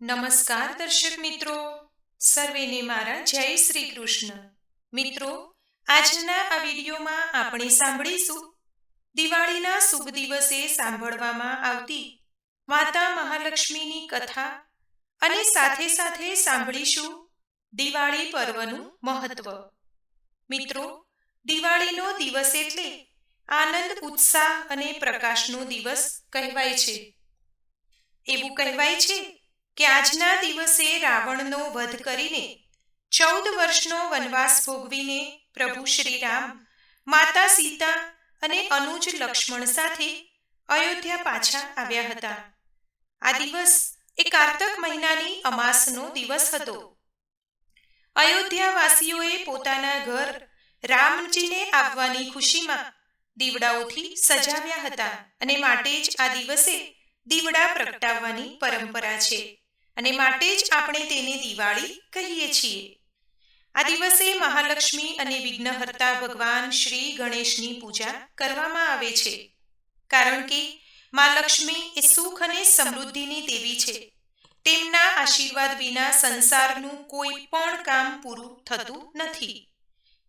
નમસ્કાર દર્શક મિત્રો. સર્વેને મારા જય શ્રી કૃષ્ણ. મિત્રો, આજના આ વિડીયોમાં આપણે સાંભળીશું દિવાળીના શુભ દિવસે સાંભળવામાં આવતી માતા મહાલક્ષ્મીની કથા અને સાથે સાથે સાંભળીશું દિવાળી પર્વનું મહત્વ. મિત્રો, દિવાળીનો દિવસ એટલે આનંદ, ઉત્સાહ અને પ્રકાશનો દિવસ કહેવાય છે. એવું કહેવાય છે કે આજના દિવસે રાવણનો વધ કરીને ચૌદ વર્ષનો વનવાસ ભોગવીને પ્રભુ શ્રી રામ માતા સીતા અને અનુજ લક્ષ્મણ સાથે અયોધ્યા પાછા આવ્યા હતા. આ દિવસ એ કારતક મહિનાની અમાસનો દિવસ હતો. અયોધ્યાવાસીઓએ પોતાના ઘર રામજીને આવવાની ખુશીમાં દીવડાઓથી સજાવ્યા હતા અને માટે જ આ દિવસે દીવડા પ્રગટાવવાની પરંપરા છે. અને માટે જ આપણે તેને દિવાળી કહીએ છીએ. આ દિવસે મહાલક્ષ્મી અને વિઘ્નહર્તા ભગવાન શ્રી ગણેશની પૂજા કરવામાં આવે છે. કારણ કે મા લક્ષ્મી એ સુખ અને સમૃદ્ધિની દેવી છે. તેમના આશીર્વાદ વિના સંસારનું કોઈ પણ કામ પૂરું થતું નથી.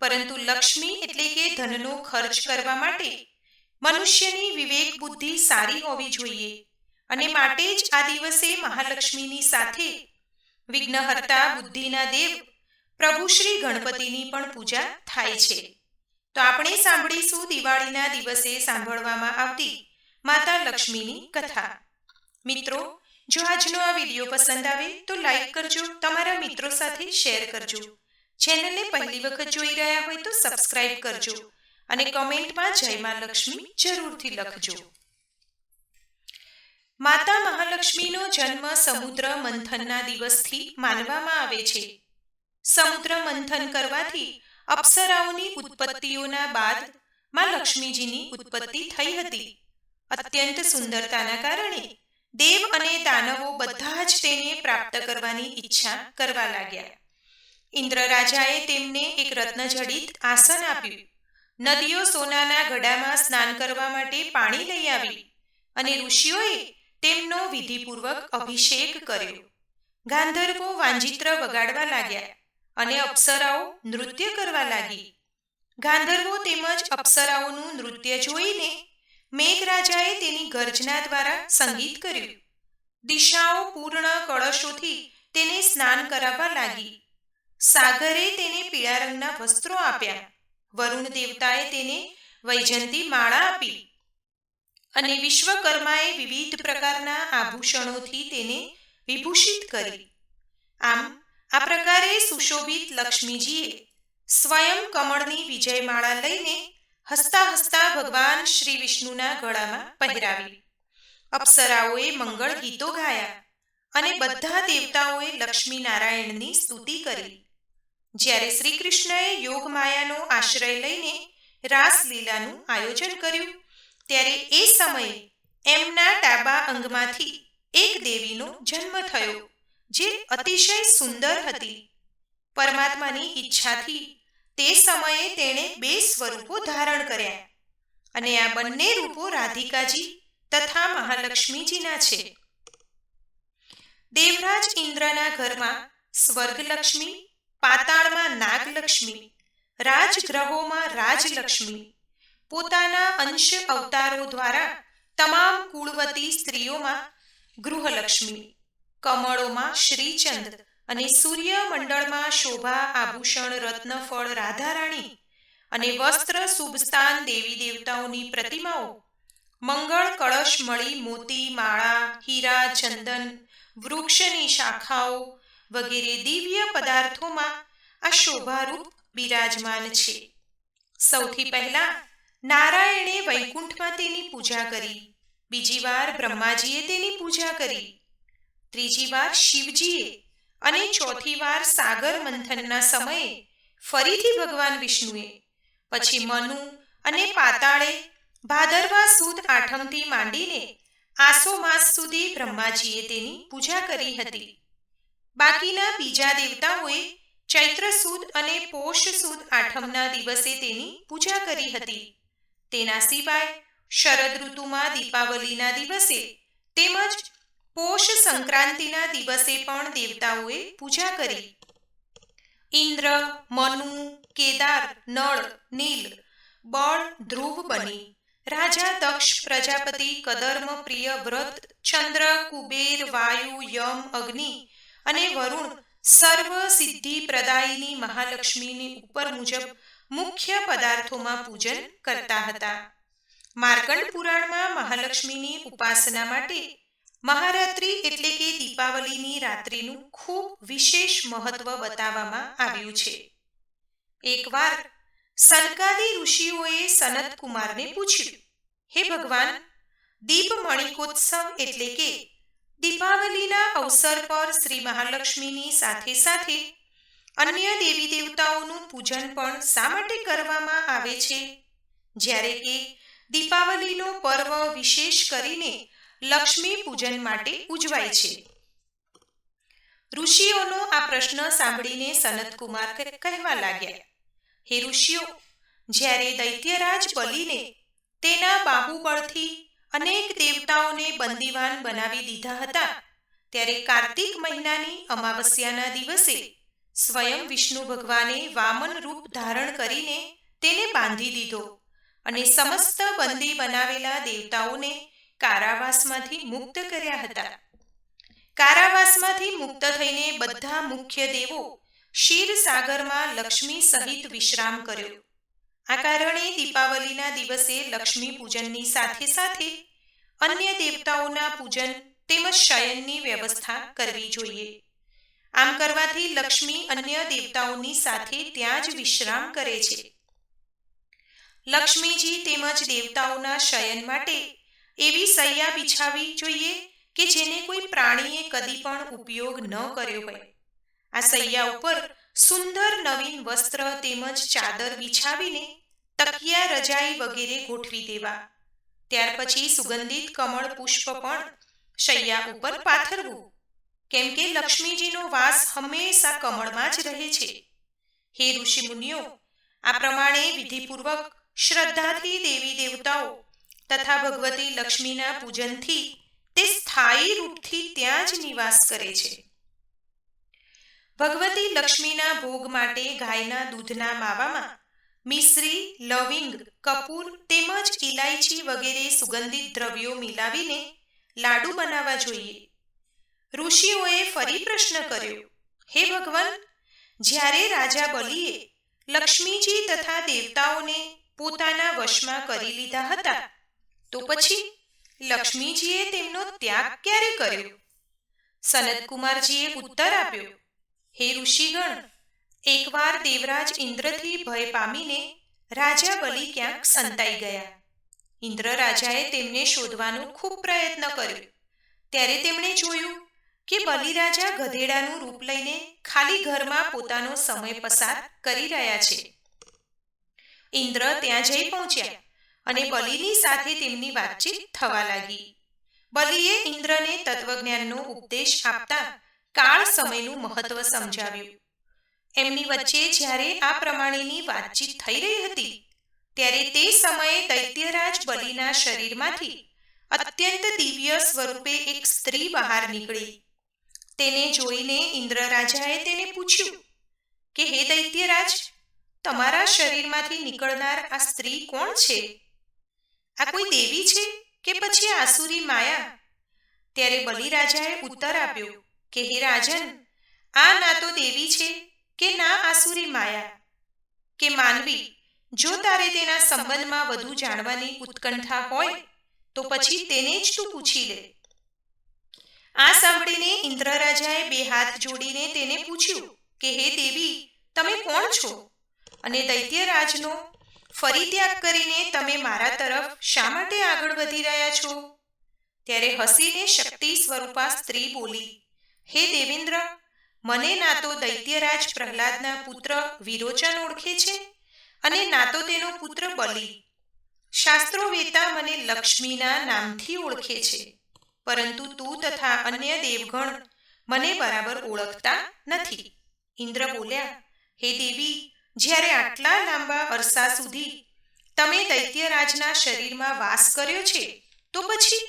પરંતુ લક્ષ્મી એટલે કે ધનનો ખર્ચ કરવા માટે મનુષ્યની વિવેક બુદ્ધિ સારી હોવી જોઈએ. અને માટે જ આ દિવસે મહાલક્ષ્મીની સાથે વિઘ્નહર્તા બુદ્ધિના દેવ પ્રભુ શ્રી ગણપતિની પણ પૂજા થાય છે. તો આપણે સાંભળીશું દિવાળીના દિવસે સાંભળવામાં આવતી માતા લક્ષ્મીની કથા. મિત્રો જો આજનો આ વીડિયો પસંદ આવે તો લાઈક કરજો તમારા મિત્રો સાથે શેર કરજો. ચેનલને પહેલી વખત જોઈ રહ્યા હોય તો સબસ્ક્રાઇબ કરજો અને કમેન્ટમાં જય મા લક્ષ્મી જરૂરથી લખજો. માતા મહાલક્ષ્મીનો જન્મ સમુદ્ર મંથનના દિવસથી માનવામાં આવે છે. સમુદ્ર મંથન કરવાથી અપ્સરાઓની ઉત્પત્તિઓના બાદમાં લક્ષ્મીજીની ઉત્પત્તિ થઈ હતી. અત્યંત સુંદરતાના કારણે દેવ અને દાનવો બધા જ તેને પ્રાપ્ત કરવાની ઈચ્છા કરવા લાગ્યા. ઇન્દ્ર રાજાએ તેમને એક રત્નજડિત આસન આપ્યું. નદીઓ સોનાના ગડામાં સ્નાન કરવા માટે પાણી લઈ આવી અને ઋષિઓએ તેમનો વિધિપૂર્વક અભિષેક કર્યો. ગાંધર્વો વાંજિત્ર વગાડવા લાગ્યા અને અપ્સરાઓ નૃત્ય કરવા લાગી. ગાંધર્વો તેમજ અપ્સરાઓનું નૃત્ય જોઈને મેઘરાજાએ તેની ગર્જના દ્વારા સંગીત કર્યું. દિશાઓ પૂર્ણ કળશોથી તેને સ્નાન કરાવવા લાગી. સાગરે તેને પીળા રંગના વસ્ત્રો આપ્યા. વરુણ દેવતાએ તેને વૈજંતી માળા આપી. અને વિશ્વકર્માએ વિવિધ પ્રકારના આભૂષણોથી તેને વિભૂષિત કરી. આમ, આ પ્રકારે સુશોભિત લક્ષ્મીજીએ સ્વયં કમળની વિજયમાળા લઈને હસતા હસતા ભગવાન શ્રી વિષ્ણુના ગળામાં પહેરાવી. અપ્સરાઓએ મંગળ ગીતો ગાયા અને બધા દેવતાઓએ લક્ષ્મી નારાયણની સ્તુતિ કરી. જ્યારે શ્રી કૃષ્ણએ યોગ માયાનો આશ્રય લઈને રાસલીલાનું આયોજન કર્યું ત્યારે એ સમયે એમના ડાબા અંગમાંથી એક દેવીનો જન્મ થયો, જે અતિશય સુંદર હતી. પરમાત્માની ઈચ્છાથી તે સમયે તેણે બે સ્વરૂપો ધારણ કર્યા અને આ બંને રૂપો રાધિકાજી તથા મહાલક્ષ્મીજીના છે. દેવરાજ ઇન્દ્રના ઘરમાં સ્વર્ગલક્ષ્મી, પાતાળમાં નાગલક્ષ્મી, રાજગ્રહોમાં રાજલક્ષ્મી પોતાના અંશ અવતારો દ્વારા તમામ કુળવતી સ્ત્રીઓમાં ગૃહલક્ષ્મી, કમળોમાં શ્રીચંદ અને સૂર્યમંડળમાં શોભા, આભૂષણ રત્નફળ રાધારાણી અને વસ્ત્ર, શુભસ્થાન, દેવી દેવતાઓની પ્રતિમાઓ મંગળ, કળશ, મળી, મોતી, માળા, હીરા, ચંદન, વૃક્ષની શાખાઓ વગેરે દિવ્ય પદાર્થોમાં આ શોભારૂપ બિરાજમાન છે. સૌથી પહેલા નારાયણે વૈકુંઠમાં તેની પૂજા કરી. બીજી વાર બ્રહ્માજીએ તેની પૂજા કરી. ત્રીજી વાર શિવજીએ અને ચોથી વાર સાગર મંથનના સમયે ફરીથી ભગવાન વિષ્ણુએ. પછી મનુ અને પાતાળે ભાદરવા સુદ આઠમથી માંડીને આસો માસ સુધી બ્રહ્માજીએ તેની પૂજા કરી હતી. બાકીના બીજા દેવતાઓએ ચૈત્ર સુદ અને પોષ સુદ આઠમના દિવસે તેની પૂજા કરી હતી. તેના સિવાય શરદ ઋતુમાં દીપાવલીના દિવસે તેમજ પોષ સંક્રાંતિના દિવસે પણ દેવતાઓએ પૂજા કરી. ઇન્દ્ર, મનુ, કેદાર, નળ, નીલ, બળ, ધ્રુવ બની. રાજા દક્ષ પ્રજાપતિ કદર્મ પ્રિય વ્રત, ચંદ્ર, કુબેર, વાયુ, યમ, અગ્નિ અને વરુણ સર્વ સિદ્ધિ પ્રદાયિની મહાલક્ષ્મીની ઉપર મુજબ મુખ્ય પદાર્થોમાં પૂજન કરતા હતા. માર્કંડ પુરાણમાં મહાલક્ષ્મીની ઉપાસના માટે મહારાત્રિ એટલે કે દીપાવલીની રાત્રિનું ખૂબ વિશેષ મહત્વ બતાવવામાં આવ્યું છે. એકવાર સનકાદી ઋષિઓએ સનત કુમારને પૂછ્યું, હે ભગવાન, દીપ મણિકોત્સવ એટલે કે દીપાવલીના અવસર પર શ્રી મહાલક્ષ્મીની સાથે સાથે અન્ય દેવી દેવતાઓનું પૂજન પણ શા માટે કરવામાં આવે છે? જ્યારે કે દીપાવલીનો પર્વ વિશેષ કરીને લક્ષ્મી પૂજન માટે ઉજવાય છે. ઋષિઓનો આ પ્રશ્ન સાંભળીને સનતકુમાર કહેવા લાગ્યા. હે ઋષિઓ, જ્યારે દૈત્યરાજ બલીને તેના બાહુબળથી અનેક દેવતાઓને બંદીવાન બનાવી દીધા હતા, ત્યારે કાર્તિક મહિનાની અમાવસ્યાના દિવસે સ્વયં વિષ્ણુ ભગવાને વામન રૂપ ધારણ કરીને તેને બાંધી દીધો અને સમસ્ત બંદી બનાવેલા દેવતાઓને કારાવાસમાંથી મુક્ત કર્યા હતા. કારાવાસમાંથી મુક્ત થઈને બધા મુખ્ય દેવો શીર સાગરમાં લક્ષ્મી સહિત વિશ્રામ કર્યો. આ કારણે દીપાવલીના દિવસે લક્ષ્મી પૂજનની સાથે સાથે અન્ય દેવતાઓના પૂજન તેમજ શયનની વ્યવસ્થા કરવી જોઈએ. આમ કરવાથી લક્ષ્મી અન્ય દેવતાઓની સાથે ત્યાં જ વિશ્રામ કરે છે. લક્ષ્મીજી તેમજ દેવતાઓના શયન માટે એવી સૈયા બિછાવી જોઈએ કે જેને કોઈ પ્રાણીએ કદી પણ ઉપયોગ ન કર્યો હોય. આ સૈયા ઉપર સુંદર નવીન વસ્ત્ર તેમજ ચાદર વિછાવીને તકિયા રજાઈ વગેરે ગોઠવી દેવા. ત્યાર પછી સુગંધિત કમળ પુષ્પ પણ શૈયા ઉપર પાથરવું. કેમ કે લક્ષ્મીજીનો વાસ હંમેશા કમળમાં જ રહે છે. હે ઋષિ મુનિઓ આ પ્રમાણે વિધિપૂર્વક શ્રદ્ધાથી દેવી દેવતાઓ તથા ભગવતી લક્ષ્મીના પૂજનથી તે સ્થાયી રૂપથી ત્યાં જ નિવાસ કરે છે. ભગવતી લક્ષ્મીના ભોગ માટે ગાયના દૂધના માવામાં મિશ્રી, લવિંગ, કપૂર તેમજ ઇલાયચી વગેરે સુગંધિત દ્રવ્યો મિલાવીને લાડુ બનાવવા જોઈએ. ઋષિઓએ ફરી પ્રશ્ન કર્યો, હે ભગવાન, જ્યારે રાજા બલિએ લક્ષ્મીજી તથા દેવતાઓને પોતાના વશમાં કરી લીધા હતા, તો પછી લક્ષ્મીજીએ તેમનો ત્યાગ ક્યારે કર્યો? સનતકુમારજીએ ઉત્તર આપ્યો, હે ઋષિગણ, એકવાર દેવરાજ ઇન્દ્રથી ભય પામીને રાજા બલિ ક્યાંક સંતાઈ ગયા. ઇન્દ્ર રાજાએ તેમને શોધવાનો ખૂબ પ્રયત્ન કર્યો. ત્યારે તેમણે જોયું કે બલિરાજા ગધેડાનું રૂપ લઈને ખાલી ઘરમાં પોતાનો સમય પસાર કરી રહ્યા છે. ઇન્દ્ર ત્યાં જઈ પહોંચ્યા અને બલિની સાથે તેમની વાતચીત થવા લાગી. બલિએ ઇન્દ્રને તત્વજ્ઞાનનો ઉપદેશ આપતા કાળ સમયનું મહત્વ સમજાવ્યું. એમની વચ્ચે જ્યારે આ પ્રમાણેની વાતચીત થઈ રહી હતી, ત્યારે તે સમયે દૈત્યરાજ બલિના શરીરમાંથી અત્યંત દિવ્ય સ્વરૂપે એક સ્ત્રી બહાર નીકળી. તેને જોઈને ઇન્દ્ર રાજાએ તેને પૂછ્યું કે, હે દૈત્યરાજ, તમારા શરીરમાંથી નીકળનાર આ સ્ત્રી કોણ છે? આ કોઈ દેવી છે કે પછી આસુરી માયા? ત્યારે બલિરાજાએ ઉત્તર આપ્યો કે, હે રાજન, આ ના તો દેવી છે કે ના આસુરી માયા? કે માનવી, જો તારે તેના સંબંધમાં વધુ જાણવાની ઉત્કંઠા હોય, તો પછી તેને જ તું પૂછી લે. આ સાંભળીને ઇન્દ્રરાજાએ બે હાથ જોડીને તેને પૂછ્યું કે, હે દેવી, તમે કોણ છો? અને દૈત્યરાજનો ફરી ત્યાગ કરીને તમે મારા તરફ શા માટે આગળ વધી રહ્યા છો? ત્યારે હસીને શક્તિ સ્વરૂપા સ્ત્રી બોલી, હે દેવેન્દ્ર, મને ના તો દૈત્યરાજ પ્રહલાદના પુત્ર વિરોચન ઓળખે છે અને ના તો તેનો પુત્ર બલિ. શાસ્ત્રો વેતા મને લક્ષ્મીના નામથી ઓળખે છે. પરંતુ તું તથા અન્ય દેવગણ મને બરાબર ઓળખતા નથી. ઇન્દ્ર બોલ્યા, હે દેવી, જ્યારે આટલા લાંબા અરસા સુધી તમે દૈત્યરાજના શરીરમાં વાસ કર્યો છે, તો પછી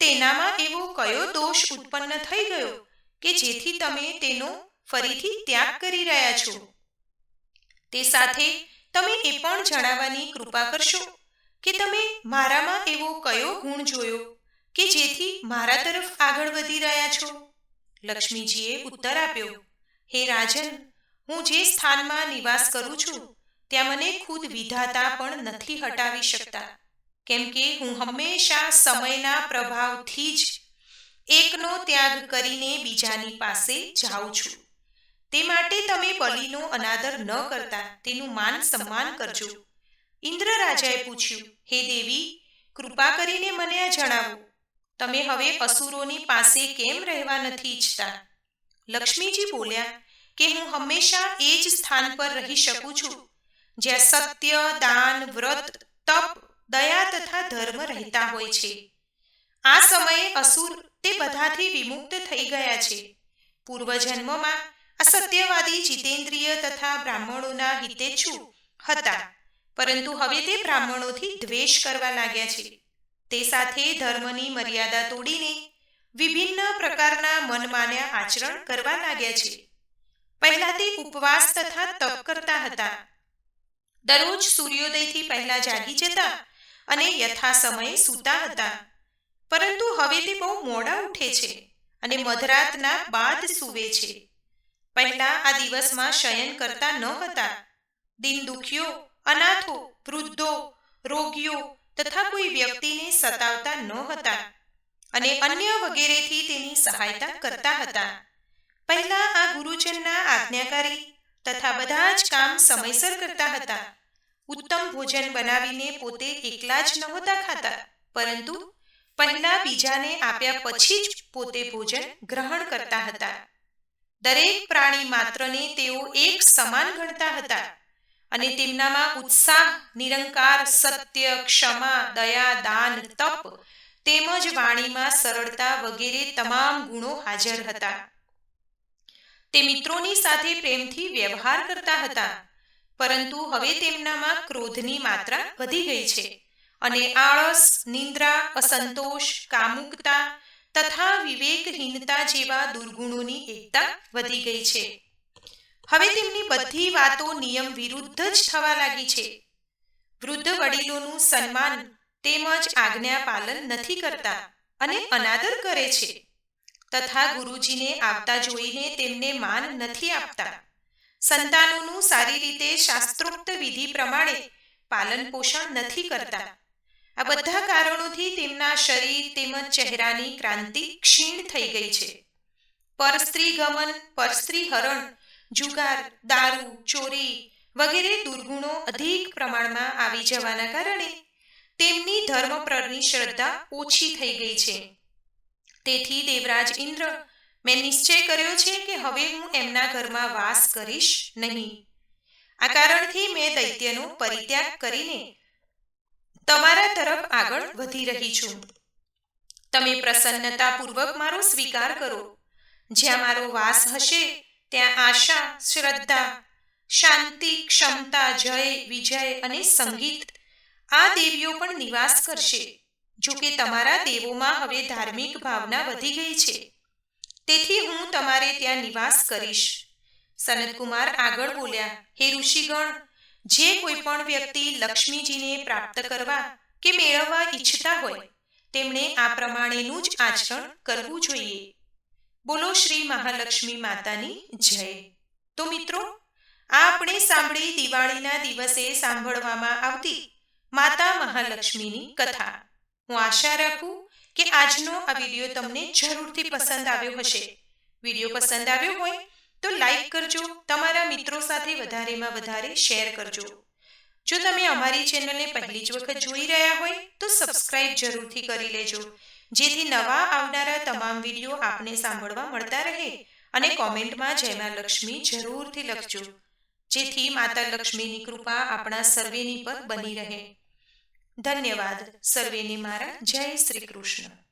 તેનામાં એવો કયો દોષ ઉત્પન્ન થઈ ગયો કે જેથી તમે તેનો ફરીથી ત્યાગ કરી રહ્યા છો? તે સાથે તમે એ પણ જણાવવાની કૃપા કરશો કે તમે મારામાં એવો કયો ગુણ જોયો? કે જેથી મારા તરફ આગળ વધી રહ્યા છો? લક્ષ્મીજીએ ઉત્તર આપ્યો, હે રાજન, હું જે સ્થાનમાં નિવાસ કરું છું, ત્યાં મને ખુદ વિધાતા પણ નથી હટાવી શકતા. કેમ કે હું હંમેશા સમયના પ્રભાવથી જ એકનો ત્યાગ કરીને બીજાની પાસે જાઉં છું. તે માટે તમે બલિનો અનાદર ન કરતા, તેનું માન સન્માન કરજો. ઇન્દ્ર રાજાએ પૂછ્યું, હે દેવી, કૃપા કરીને મને આ જણાવો. તમે હવે અસુરોની પાસે કેમ રહેવા નથી ઈચ્છતા? લક્ષ્મીજી બોલ્યા, કે હું હંમેશા એ જ સ્થાન પર રહી શકું છું, જ્યાં સત્ય, દાન, વ્રત, તપ, દયા તથા ધર્મ રહેતા હોય છે. આ સમયે અસુર તે બધાથી વિમુક્ત થઈ ગયા છે. પૂર્વજન્મમાં અસત્યવાદી જીતેન્દ્રિય તથા બ્રાહ્મણોના હિતેચ્છુ હતા, પરંતુ હવે તે બ્રાહ્મણોથી દ્વેષ કરવા લાગ્યા છે. તે સાથે ધર્મની મર્યાદા તોડીને વિભિન્ન પ્રકારના મનમાન્યા આચરણ કરવા લાગ્યા છે. પહેલા તે ઉપવાસ તથા તપ કરતા હતા. દરરોજ સૂર્યોદયથી પહેલા જાગી જતા અને યથા સમયે સૂતા હતા. પરંતુ હવે તે બહુ મોડા ઉઠે છે અને મધરાતના બાદ સૂવે છે. પહેલા આ દિવસમાં શયન કરતા ન હતા. દિન દુખ્યો અનાથો, વૃદ્ધો, રોગીઓ તથા કોઈ વ્યક્તિને સતાવતા ન હતા અને અન્ય વગેરેથી તેની સહાયતા કરતા હતા. પહેલા આ ગુરુજનના આજ્ઞાકારી તથા બધા જ કામ સમયસર કરતા હતા. ઉત્તમ ભોજન બનાવીને પોતે એકલા જ નહોતા ખાતા પરંતુ પહેલા બીજાને આપ્યા પછી જ પોતે ભોજન ગ્રહણ કરતા હતા. દરેક પ્રાણી માત્રને તેઓ એક સમાન ગણતા હતા. અને તેમનામાં ઉત્સાહ નિરંકાર સત્ય ક્ષમા દયા દાન તપ તેમજ વાણીમાં સરળતા વગેરે તમામ ગુણો હાજર હતા. તે મિત્રોની સાથે પ્રેમથી વ્યવહાર કરતા હતા પરંતુ હવે તેમનામાં ક્રોધની માત્રા વધી ગઈ છે અને આળસ નિંદ્રા અસંતોષ કામુકતા તથા વિવેકહીનતા જેવા દુર્ગુણોની એકતા વધી ગઈ છે. હવે તેમની બધી વાતો નિયમ વિરુદ્ધ જ થવા લાગી છે. વૃદ્ધ વડીલોનું સન્માન તેમજ આજ્ઞા પાલન નથી કરતા અને અનાદર કરે છે. તથા ગુરુજીને આવતા જોઈને તેમને માન નથી આપતા. સંતાનોનું સારી રીતે શાસ્ત્રોક્ત વિધિ પ્રમાણે પાલન પોષણ નથી કરતા. આ બધા કારણોથી તેમના શરીર તેમજ ચહેરાની ક્રાંતિ ક્ષીણ થઈ ગઈ છે. પરસ્ત્રી ગમન પરસ્ત્રી હરણ જુગાર, દારૂ, ચોરી વગેરે દુર્ગુણો અધિક પ્રમાણમાં આવી જવાના કારણે તેમની ધર્મ પરની શ્રદ્ધા ઓછી થઈ ગઈ છે. તેથી દેવરાજ ઇન્દ્ર, મેં નિશ્ચય કર્યો છે કે હવે હું એમના ઘરમાં વાસ કરીશ નહીં. આ કારણથી મેં દૈત્યનો પરિત્યાગ કરીને તમારા તરફ આગળ વધી રહી છું. તમે પ્રસન્નતાપૂર્વક મારો સ્વીકાર કરો. જ્યાં મારો વાસ હશે ત્યાં આશા, શ્રદ્ધા, શાંતિ, ક્ષમતા, જય, વિજય અને સંગીત આ દેવીઓ પણ નિવાસ કરશે. જો કે તમારા દેવોમાં હવે ધાર્મિક ભાવના વધી ગઈ છે. તેથી હું તમારે ત્યાં નિવાસ કરીશ. સનતકુમાર આગળ બોલ્યા, હે ઋષિગણ, જે કોઈ પણ વ્યક્તિ લક્ષ્મીજીને પ્રાપ્ત કરવા કે મેળવવા ઈચ્છતા હોય, તેમણે આ પ્રમાણેનું જ આચરણ કરવું જોઈએ. બોલો શ્રી મહાલક્ષ્મી માતાની જય. તો મિત્રો, આ આપણે સાંભળી દિવાળીના દિવસે સાંભળવામાં આવતી માતા મહાલક્ષ્મીની કથા. હું આશા રાખું કે આજનો આ વીડિયો તમને જરૂરથી પસંદ આવ્યો હશે. વીડિયો પસંદ આવ્યો હોય તો લાઈક કરજો, તમારા મિત્રો સાથે વધારેમાં વધારે શેર કરજો. જો તમે અમારી ચેનલને પહેલી જ વખત જોઈ રહ્યા હોય તો સબસ્ક્રાઇબ જરૂરથી કરી લેજો. જેથી નવા આવનારા તમામ વીડિયો આપને સાંભળવા મળતા રહે અને કોમેન્ટમાં જય લક્ષ્મી જરૂરથી લખજો. જેથી માતા લક્ષ્મીની કૃપા આપણા સર્વેની પર બની રહે. ધન્યવાદ. સર્વેને મારા જય શ્રી કૃષ્ણ.